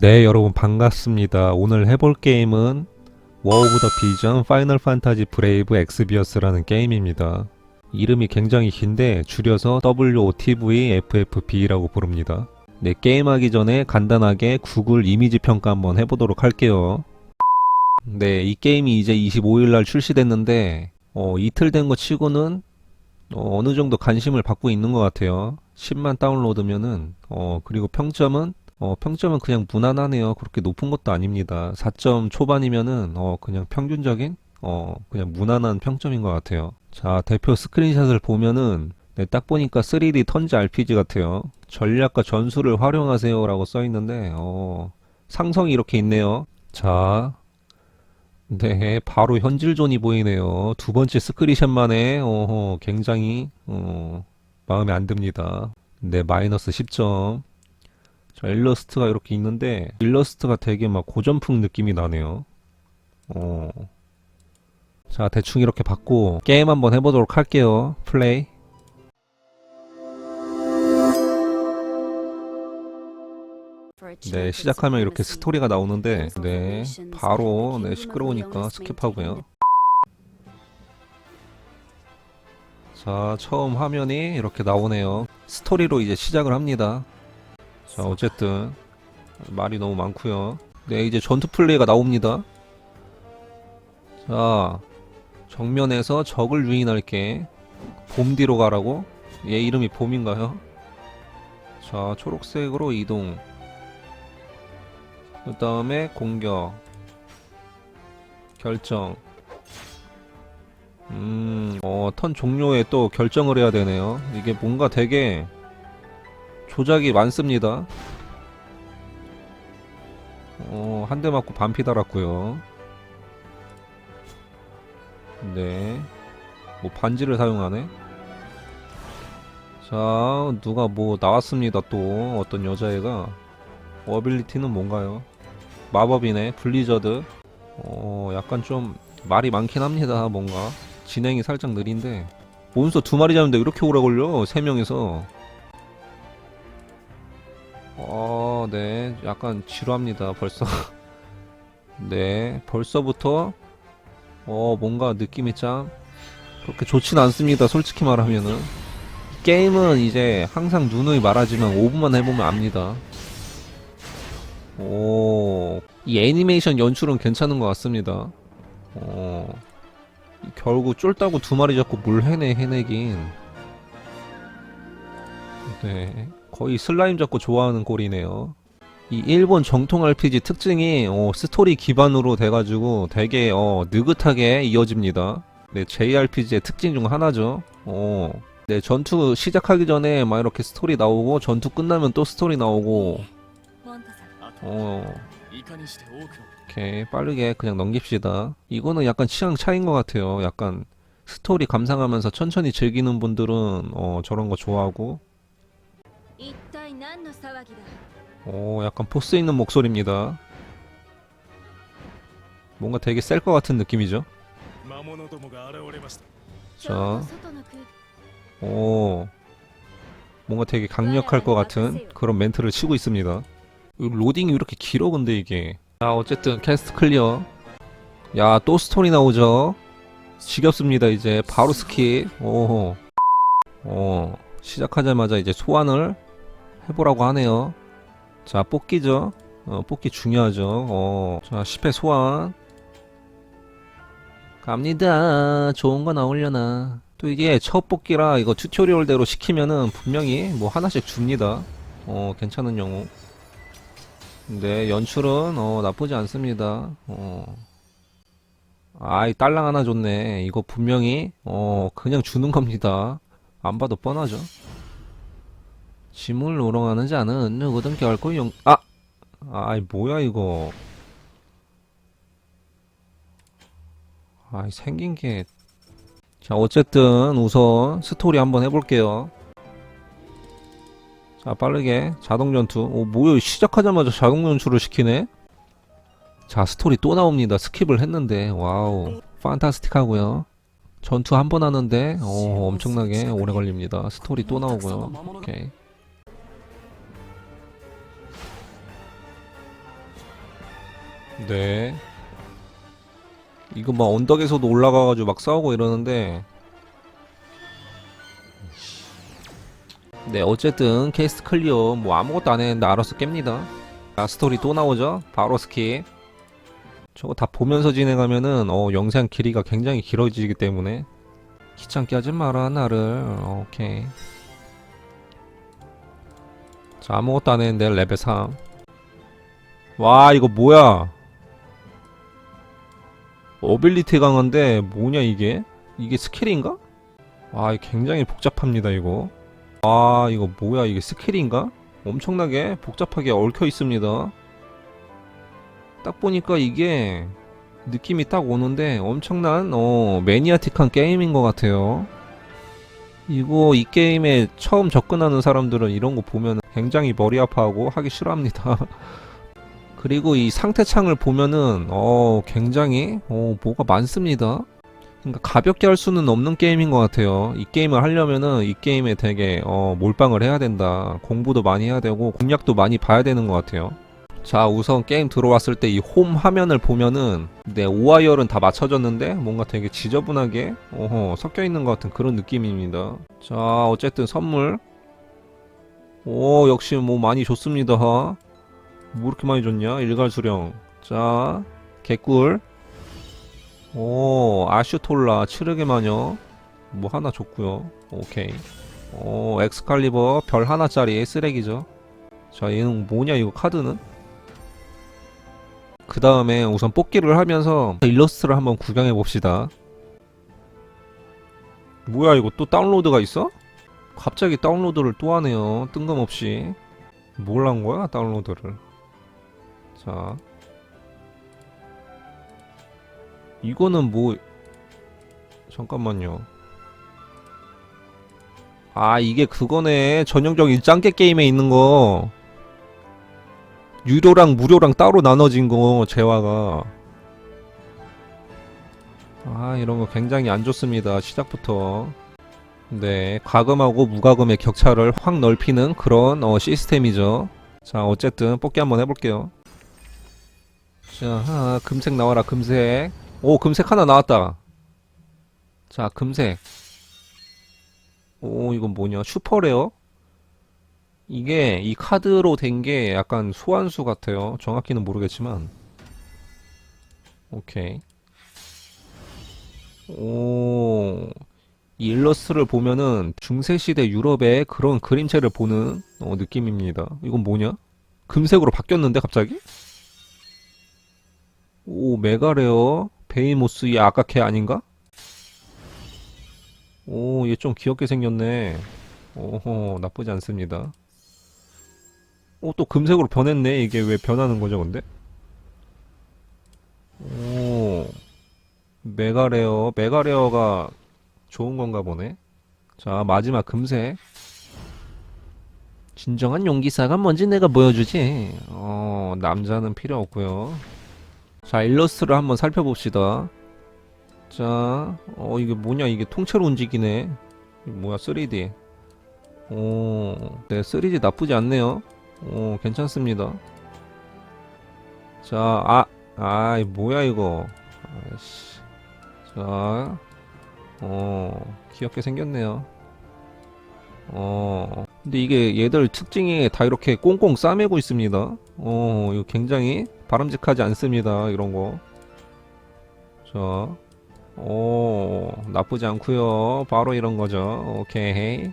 네, 여러분 반갑습니다. 오늘 해볼 게임은 워 오브 더 비전 파이널 판타지 브레이브 엑스비어스라는 게임입니다. 이름이 굉장히 긴데 줄여서 WOTV FFB라고 부릅니다. 네, 게임하기 전에 간단하게 구글 이미지 평가 한번 해보도록 할게요. 네, 이 게임이 이제 25일날 출시됐는데 어, 이틀 된 거 치고는 어, 어느 정도 관심을 받고 있는 것 같아요. 10만 다운로드면은 어, 그리고 평점은 어, 평점은 그냥 무난하네요. 그렇게 높은 것도 아닙니다. 4점 초반이면은, 어, 그냥 평균적인, 어, 그냥 무난한 평점인 것 같아요. 자, 대표 스크린샷을 보면은, 네, 딱 보니까 3D 턴즈 RPG 같아요. 전략과 전술을 활용하세요. 라고 써있는데, 어, 상성이 이렇게 있네요. 자, 네, 바로 현질존이 보이네요. 두 번째 스크린샷만에, 어, 굉장히, 어, 마음에 안 듭니다. 네, 마이너스 10점. 자, 일러스트가 이렇게 있는데 일러스트가 되게 막 고전풍 느낌이 나네요. 어. 자, 대충 이렇게 받고 게임 한번 해보도록 할게요. 플레이. 네, 시작하면 이렇게 스토리가 나오는데 네, 바로 네, 시끄러우니까 스킵하고요. 자, 처음 화면이 이렇게 나오네요. 스토리로 이제 시작을 합니다. 자, 어쨌든 말이 너무 많고요. 네, 이제 전투 플레이가 나옵니다. 자, 정면에서 적을 유인할게. 봄 뒤로 가라고? 얘 이름이 봄인가요? 자, 초록색으로 이동. 그 다음에 공격. 결정. 음, 어, 턴 종료에 또 결정을 해야 되네요. 이게 뭔가 되게 조작이 많습니다. 어, 한 대 맞고 반피 달았고요. 네. 뭐 반지를 사용하네. 자, 누가 뭐 나왔습니다. 또 어떤 여자애가 어빌리티는 뭔가요? 마법이네. 블리저드. 어, 약간 좀 말이 많긴 합니다. 뭔가 진행이 살짝 느린데 몬스터 두 마리 잡는데 이렇게 오래 걸려? 세 명이서. 어, 네. 약간 지루합니다. 벌써. 네. 벌써부터 어, 뭔가 느낌이 참 그렇게 좋진 않습니다. 솔직히 말하면은. 게임은 이제 항상 누누이 말하지만 5분만 해보면 압니다. 오, 이 애니메이션 연출은 괜찮은 것 같습니다. 어, 결국 쫄다고 두 마리 잡고 뭘 해내, 해내긴. 네. 거의 슬라임 잡고 좋아하는 꼴이네요. 이 일본 정통 RPG 특징이 어, 스토리 기반으로 돼가지고 되게 어, 느긋하게 이어집니다. 네, JRPG의 특징 중 하나죠. 어, 네, 전투 시작하기 전에 막 이렇게 스토리 나오고 전투 끝나면 또 스토리 나오고 어, 이렇게 빠르게 그냥 넘깁시다. 이거는 약간 취향 차이인 것 같아요. 약간 스토리 감상하면서 천천히 즐기는 분들은 어, 저런 거 좋아하고 오, 약간 포스 있는 목소리입니다. 뭔가 되게 셀 것 같은 느낌이죠. 자, 오, 뭔가 되게 강력할 것 같은 그런 멘트를 치고 있습니다. 로딩이 이렇게 길어 근데 이게. 자, 어쨌든 캐스트 클리어. 야, 또 스토리 나오죠. 지겹습니다 이제 바로 스킵. 오, 어, 시작하자마자 이제 소환을 해보라고 하네요. 자, 뽑기죠. 어, 뽑기 중요하죠. 어, 자, 10회 소환. 갑니다. 좋은 거 나오려나. 또 이게 첫 뽑기라 이거 튜토리얼대로 시키면은 분명히 뭐 하나씩 줍니다. 어, 괜찮은 영웅. 근데 연출은 어, 나쁘지 않습니다. 어. 아이, 딸랑 하나 줬네. 이거 분명히 어, 그냥 주는 겁니다. 안 봐도 뻔하죠. 짐을 우롱하는 자는 누구든 결코 용, 아! 아이, 뭐야, 이거. 아이, 생긴 게. 자, 어쨌든, 우선, 스토리 한번 해볼게요. 자, 빠르게, 자동 전투. 오, 뭐야, 시작하자마자 자동 전투를 시키네? 자, 스토리 또 나옵니다. 스킵을 했는데, 와우. 판타스틱 하고요. 전투 한 번 하는데, 어, 엄청나게 오래 걸립니다. 스토리 또 나오고요. 오케이. 네. 이거 막 언덕에서도 올라가가지고 막 싸우고 이러는데. 네, 어쨌든 케이스 클리어 뭐 아무것도 안 했는데 알아서 깹니다. 아, 스토리 또 나오죠? 바로 스킵. 저거 다 보면서 진행하면은 어, 영상 길이가 굉장히 길어지기 때문에 귀찮게 하지 마라 나를. 어, 오케이. 자, 아무것도 안 했는데 레벨 3. 와, 이거 뭐야? 어빌리티 강한데 뭐냐 이게? 이게 스킬인가? 아, 굉장히 복잡합니다 이거. 아, 이거 뭐야 이게 스킬인가? 엄청나게 복잡하게 얽혀 있습니다. 딱 보니까 이게 느낌이 딱 오는데 엄청난 어 매니아틱한 게임인 것 같아요. 이거 이 게임에 처음 접근하는 사람들은 이런 거 보면 굉장히 머리 아파하고 하기 싫어합니다. 그리고 이 상태 창을 보면은 어 굉장히 어 뭐가 많습니다. 그러니까 가볍게 할 수는 없는 게임인 것 같아요. 이 게임을 하려면은 이 게임에 되게 어 몰빵을 해야 된다. 공부도 많이 해야 되고 공략도 많이 봐야 되는 것 같아요. 자 우선 게임 들어왔을 때 이 홈 화면을 보면은 네 오와이어는 다 맞춰졌는데 뭔가 되게 지저분하게 어허 섞여 있는 것 같은 그런 느낌입니다. 자 어쨌든 선물 오 역시 뭐 많이 좋습니다. 뭐 이렇게 많이 줬냐? 일괄 수령. 자, 개꿀. 오, 아슈톨라, 칠흑의 마녀. 뭐 하나 줬고요. 오케이. 오, 엑스칼리버 별 하나짜리 쓰레기죠. 자, 얘는 뭐냐 이거 카드는? 그 다음에 우선 뽑기를 하면서 일러스트를 한번 구경해 봅시다. 뭐야 이거 또 다운로드가 있어? 갑자기 다운로드를 또 하네요. 뜬금없이. 뭘 한 거야 다운로드를? 자. 이거는 뭐 잠깐만요. 아 이게 그거네. 전형적인 짱깨 게임에 있는 거. 유료랑 무료랑 따로 나눠진 거 재화가. 아 이런 거 굉장히 안 좋습니다 시작부터. 네 과금하고 무과금의 격차를 확 넓히는 그런 어, 시스템이죠. 자 어쨌든 뽑기 한번 해볼게요 자, 아, 금색 나와라, 금색. 오, 금색 하나 나왔다. 자, 금색. 오, 이건 뭐냐? 슈퍼레어? 이게, 이 카드로 된 게 약간 소환수 같아요. 정확히는 모르겠지만. 오케이. 오, 이 일러스트를 보면은 중세시대 유럽의 그런 그림체를 보는 어, 느낌입니다. 이건 뭐냐? 금색으로 바뀌었는데, 갑자기? 오 메가레어? 베이모스 이 아까 걔 아닌가? 오 얘 좀 귀엽게 생겼네. 오호 나쁘지 않습니다. 오 또 금색으로 변했네. 이게 왜 변하는 거죠 근데? 오 메가레어. 메가레어가 좋은 건가 보네. 자 마지막 금색. 진정한 용기사가 뭔지 내가 보여주지. 어 남자는 필요 없고요 자, 일러스트를 한번 살펴봅시다. 자, 어, 이게 뭐냐, 이게 통째로 움직이네. 뭐야, 3D. 오, 네, 3D 나쁘지 않네요. 오, 괜찮습니다. 자, 아, 아이, 뭐야, 이거. 아이씨. 자, 어, 귀엽게 생겼네요. 어, 근데 이게 얘들 특징이 다 이렇게 꽁꽁 싸매고 있습니다. 어, 이거 굉장히 바람직하지 않습니다. 이런 거. 자, 오, 나쁘지 않고요. 바로 이런 거죠. 오케이.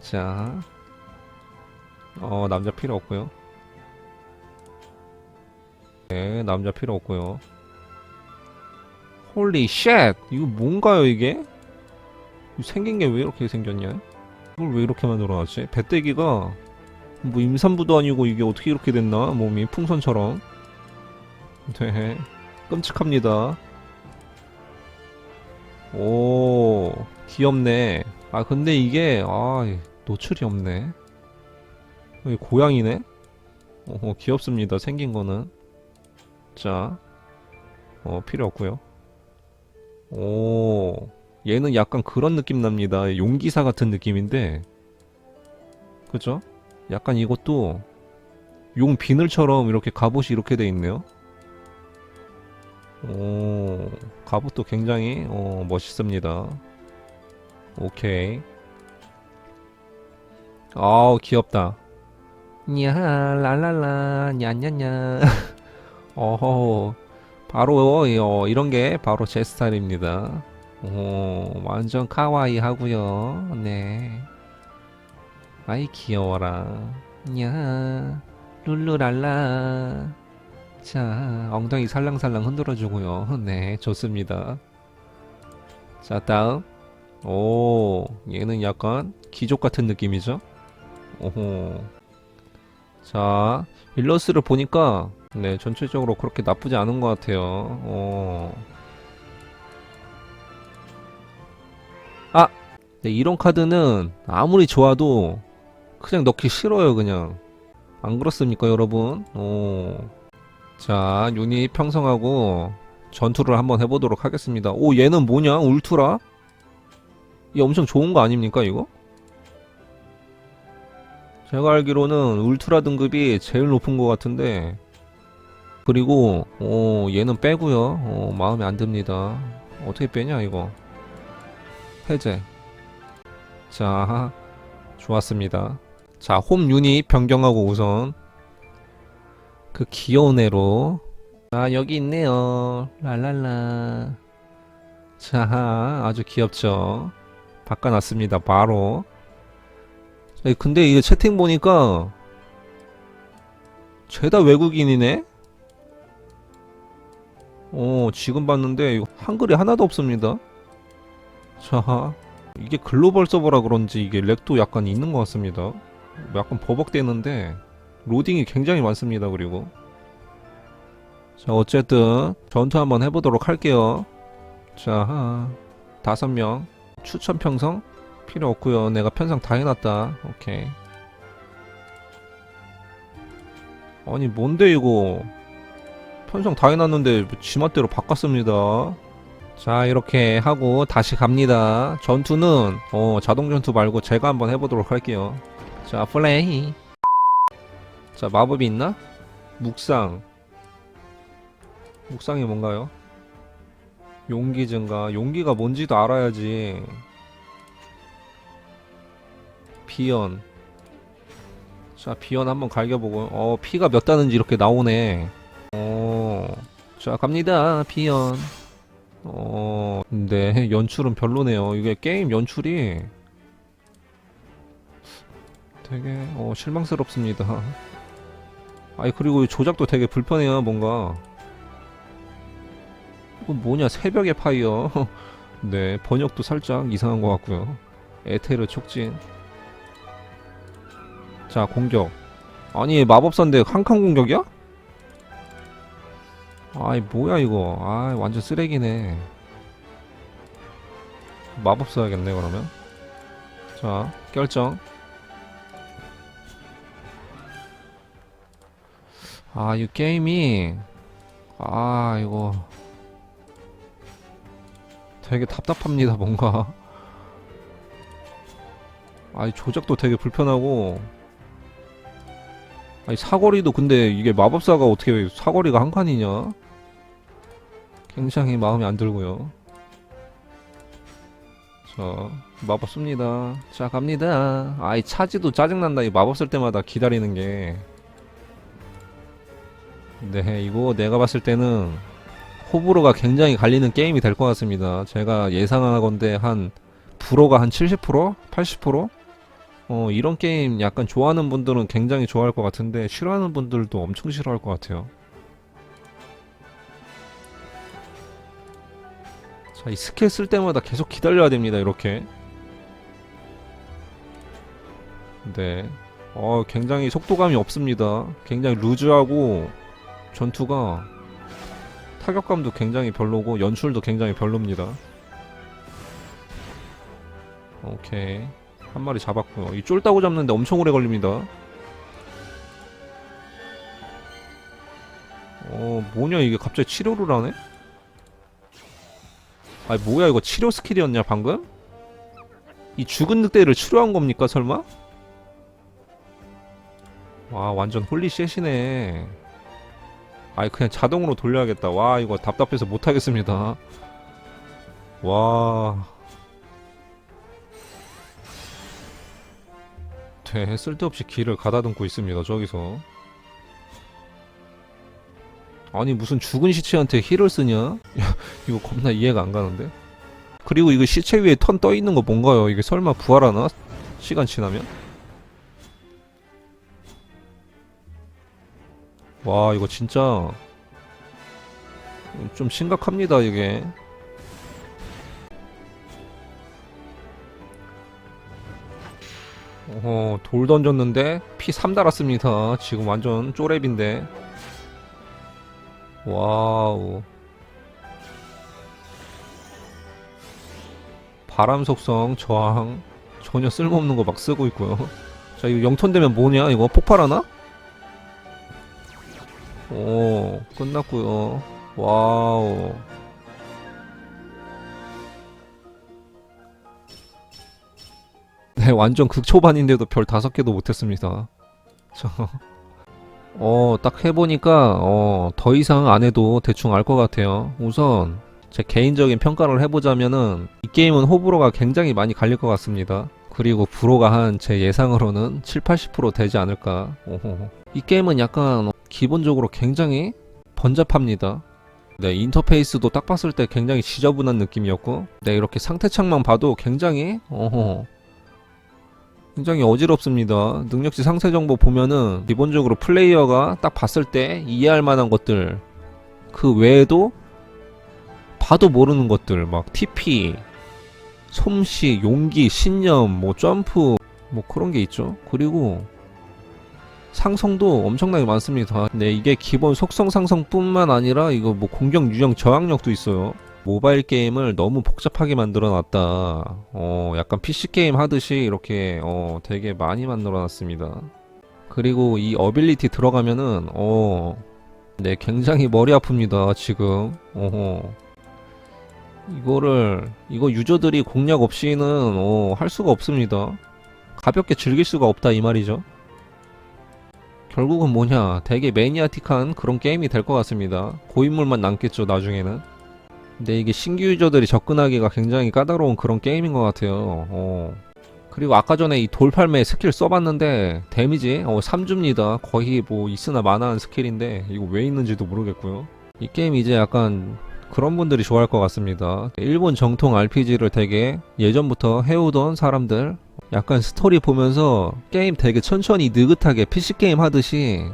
자, 어, 남자 필요 없고요. 네, 남자 필요 없고요. 홀리 쉣! 이거 뭔가요, 이게? 생긴 게 왜 이렇게 생겼냐? 이걸 왜 이렇게 만들어놨지? 배때기가 뭐 임산부도 아니고 이게 어떻게 이렇게 됐나? 몸이 풍선처럼. 네, 끔찍합니다. 오, 귀엽네. 아, 근데 이게, 아, 노출이 없네. 여기 고양이네? 어, 귀엽습니다. 생긴 거는. 자, 어, 필요 없고요 오, 얘는 약간 그런 느낌 납니다. 용기사 같은 느낌인데, 그죠? 약간 이것도 용 비늘처럼 이렇게 갑옷이 이렇게 돼 있네요. 오, 갑옷도 굉장히 어, 멋있습니다. 오케이. 아우, 귀엽다. 냐, 랄랄라, 냐냐냐. 어허, 바로, 어, 이런 게 바로 제 스타일입니다. 오, 완전 카와이 하고요 네. 아이, 귀여워라. 냐, 룰루랄라. 자, 엉덩이 살랑살랑 흔들어주고요. 네, 좋습니다. 자, 다음. 오, 얘는 약간 귀족 같은 느낌이죠? 오호. 자, 일러스트를 보니까, 네, 전체적으로 그렇게 나쁘지 않은 것 같아요. 어. 아! 네, 이런 카드는 아무리 좋아도 그냥 넣기 싫어요, 그냥. 안 그렇습니까, 여러분? 오. 자, 유닛 평성하고 전투를 한번 해보도록 하겠습니다. 오, 얘는 뭐냐? 울트라? 얘 엄청 좋은 거 아닙니까, 이거? 제가 알기로는 울트라 등급이 제일 높은 것 같은데, 그리고, 오, 얘는 빼고요 어, 마음에 안 듭니다. 어떻게 빼냐, 이거? 해제. 자, 좋았습니다. 자, 홈 유닛 변경하고 우선 그 귀여운 애로. 아 여기 있네요. 랄랄라. 자 아주 귀엽죠. 바꿔놨습니다 바로. 근데 이게 채팅 보니까 죄다 외국인이네? 어 지금 봤는데 이거 한글이 하나도 없습니다. 자 이게 글로벌 서버라 그런지 이게 렉도 약간 있는 것 같습니다. 약간 버벅대는데 로딩이 굉장히 많습니다. 그리고 자 어쨌든 전투 한번 해보도록 할게요. 자 다섯 명 추천 평성 필요 없고요. 내가 편성 다 해놨다. 오케이. 아니 뭔데 이거 편성 다 해놨는데 지맛대로 바꿨습니다. 자 이렇게 하고 다시 갑니다. 전투는 어, 자동 전투 말고 제가 한번 해보도록 할게요. 자 플레이. 자 마법이 있나? 묵상. 묵상이 뭔가요? 용기 증가. 용기가 뭔지도 알아야지. 비연 자 비연 한번 갈겨보고. 어 피가 몇 다는지 이렇게 나오네. 어자 갑니다. 비연 어 근데 연출은 별로네요. 이게 게임 연출이 되게 어 실망스럽습니다 아니 그리고 이 조작도 되게 불편해요 뭔가. 이건 뭐냐 새벽의 파이어. 네 번역도 살짝 이상한 것 같고요. 에테르 촉진. 자 공격. 아니 마법사인데 한칸 공격이야? 아이 뭐야 이거. 아 완전 쓰레기네. 마법 써야겠네 그러면. 자 결정 아, 이 게임이 아, 이거 되게 답답합니다, 뭔가. 아니, 조작도 되게 불편하고 아니, 사거리도 근데 이게 마법사가 어떻게 사거리가 한 칸이냐? 굉장히 마음에 안 들고요. 자, 마법 씁니다. 자, 갑니다. 아이, 차지도 짜증난다. 이 마법 쓸 때마다 기다리는 게. 네, 이거 내가 봤을 때는 호불호가 굉장히 갈리는 게임이 될 것 같습니다. 제가 예상하건데 한 불호가 한 70%? 80%? 어, 이런 게임 약간 좋아하는 분들은 굉장히 좋아할 것 같은데 싫어하는 분들도 엄청 싫어할 것 같아요. 자, 이 스킬 쓸 때마다 계속 기다려야 됩니다. 이렇게. 네. 어, 굉장히 속도감이 없습니다. 굉장히 루즈하고 전투가 타격감도 굉장히 별로고 연출도 굉장히 별로입니다. 오케이 한 마리 잡았고요. 이 쫄다고 잡는데 엄청 오래 걸립니다. 어 뭐냐 이게 갑자기 치료를 하네? 아니 뭐야 이거 치료 스킬이었냐 방금? 이 죽은 늑대를 치료한 겁니까 설마? 와 완전 홀리쉣이네 아이 그냥 자동으로 돌려야겠다. 와 이거 답답해서 못하겠습니다. 와. 네, 쓸데없이 길을 가다듬고 있습니다 저기서. 아니 무슨 죽은 시체한테 힐을 쓰냐? 야, 이거 겁나 이해가 안 가는데? 그리고 이거 시체 위에 턴 떠 있는 거 뭔가요? 이게 설마 부활하나? 시간 지나면 와 이거 진짜 좀 심각합니다 이게. 어, 돌 던졌는데 피 3 달았습니다. 지금 완전 쪼렙인데. 와우. 바람 속성 저항. 전혀 쓸모없는 거 막 쓰고 있고요. 자 이거 영턴 되면 뭐냐? 이거 폭발하나? 오 끝났고요. 와우. 네 완전 극초반인데도 별 다섯 개도 못했습니다. 저 어 딱 해보니까 어 더 이상 안 해도 대충 알 것 같아요. 우선 제 개인적인 평가를 해보자면은 이 게임은 호불호가 굉장히 많이 갈릴 것 같습니다 그리고 불호가 한 제 예상으로는 7, 80% 되지 않을까 오호. 이 게임은 약간 기본적으로 굉장히 번잡합니다. 네, 인터페이스도 딱 봤을 때 굉장히 지저분한 느낌이었고, 네, 이렇게 상태 창만 봐도 굉장히, 어허, 굉장히 어지럽습니다. 능력치 상세 정보 보면은 기본적으로 플레이어가 딱 봤을 때 이해할 만한 것들, 그 외에도 봐도 모르는 것들, 막 TP, 솜씨, 용기, 신념, 뭐 점프, 뭐 그런 게 있죠. 그리고 상성도 엄청나게 많습니다. 네, 이게 기본 속성 상성뿐만 아니라 이거 뭐 공격 유형 저항력도 있어요. 모바일 게임을 너무 복잡하게 만들어 놨다. 어, 약간 PC 게임 하듯이 이렇게 어, 되게 많이 만들어 놨습니다. 그리고 이 어빌리티 들어가면은 어, 네, 굉장히 머리 아픕니다. 지금. 어허. 이거를 이거 유저들이 공략 없이는 어, 할 수가 없습니다. 가볍게 즐길 수가 없다 이 말이죠. 결국은 뭐냐 되게 매니아틱한 그런 게임이 될 것 같습니다 고인물만 남겠죠 나중에는 근데 이게 신규 유저들이 접근하기가 굉장히 까다로운 그런 게임인 것 같아요 어. 그리고 아까 전에 이 돌팔매 스킬 써봤는데 데미지 어, 3줍니다 거의 뭐 있으나 마나한 스킬인데 이거 왜 있는지도 모르겠고요 이 게임 이제 약간 그런 분들이 좋아할 것 같습니다 일본 정통 RPG를 되게 예전부터 해오던 사람들 약간 스토리 보면서 게임 되게 천천히 느긋하게 PC게임 하듯이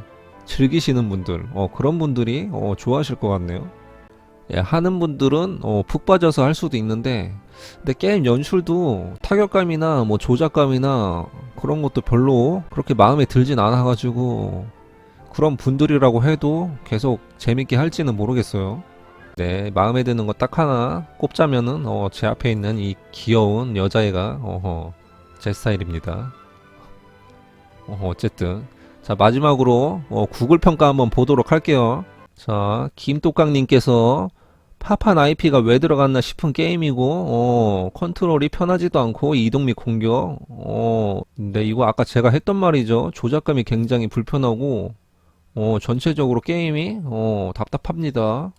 즐기시는 분들, 어, 그런 분들이 어, 좋아하실 것 같네요. 예, 하는 분들은 어, 푹 빠져서 할 수도 있는데, 근데 게임 연출도 타격감이나 뭐 조작감이나 그런 것도 별로 그렇게 마음에 들진 않아가지고, 그런 분들이라고 해도 계속 재밌게 할지는 모르겠어요. 네, 마음에 드는 거 딱 하나 꼽자면은, 어, 제 앞에 있는 이 귀여운 여자애가, 어허, 제 스타일입니다. 어, 어쨌든 자 마지막으로 어, 구글 평가 한번 보도록 할게요. 자 김똑강님께서 파판 IP가 왜 들어갔나 싶은 게임이고 어, 컨트롤이 편하지도 않고 이동 및 공격 어, 근데 이거 아까 제가 했던 말이죠. 조작감이 굉장히 불편하고 어, 전체적으로 게임이 어, 답답합니다.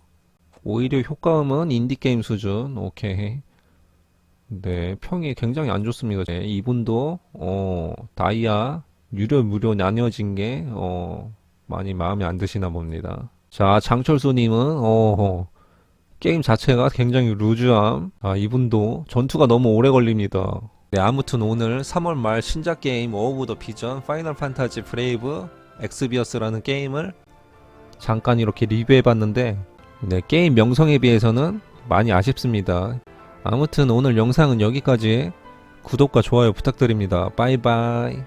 오히려 효과음은 인디게임 수준 오케이 네, 평이 굉장히 안 좋습니다. 네, 이분도 어, 다이아 유료 무료 나뉘어진 게 어, 많이 마음에 안 드시나 봅니다. 자, 장철수님은 어, 게임 자체가 굉장히 루즈함. 아, 이분도 전투가 너무 오래 걸립니다. 네, 아무튼 오늘 3월 말 신작 게임 오브 더 비전 파이널 판타지 브레이브 엑스비어스라는 게임을 잠깐 이렇게 리뷰해봤는데 네, 게임 명성에 비해서는 많이 아쉽습니다. 아무튼 오늘 영상은 여기까지 구독과 좋아요 부탁드립니다. 빠이빠이.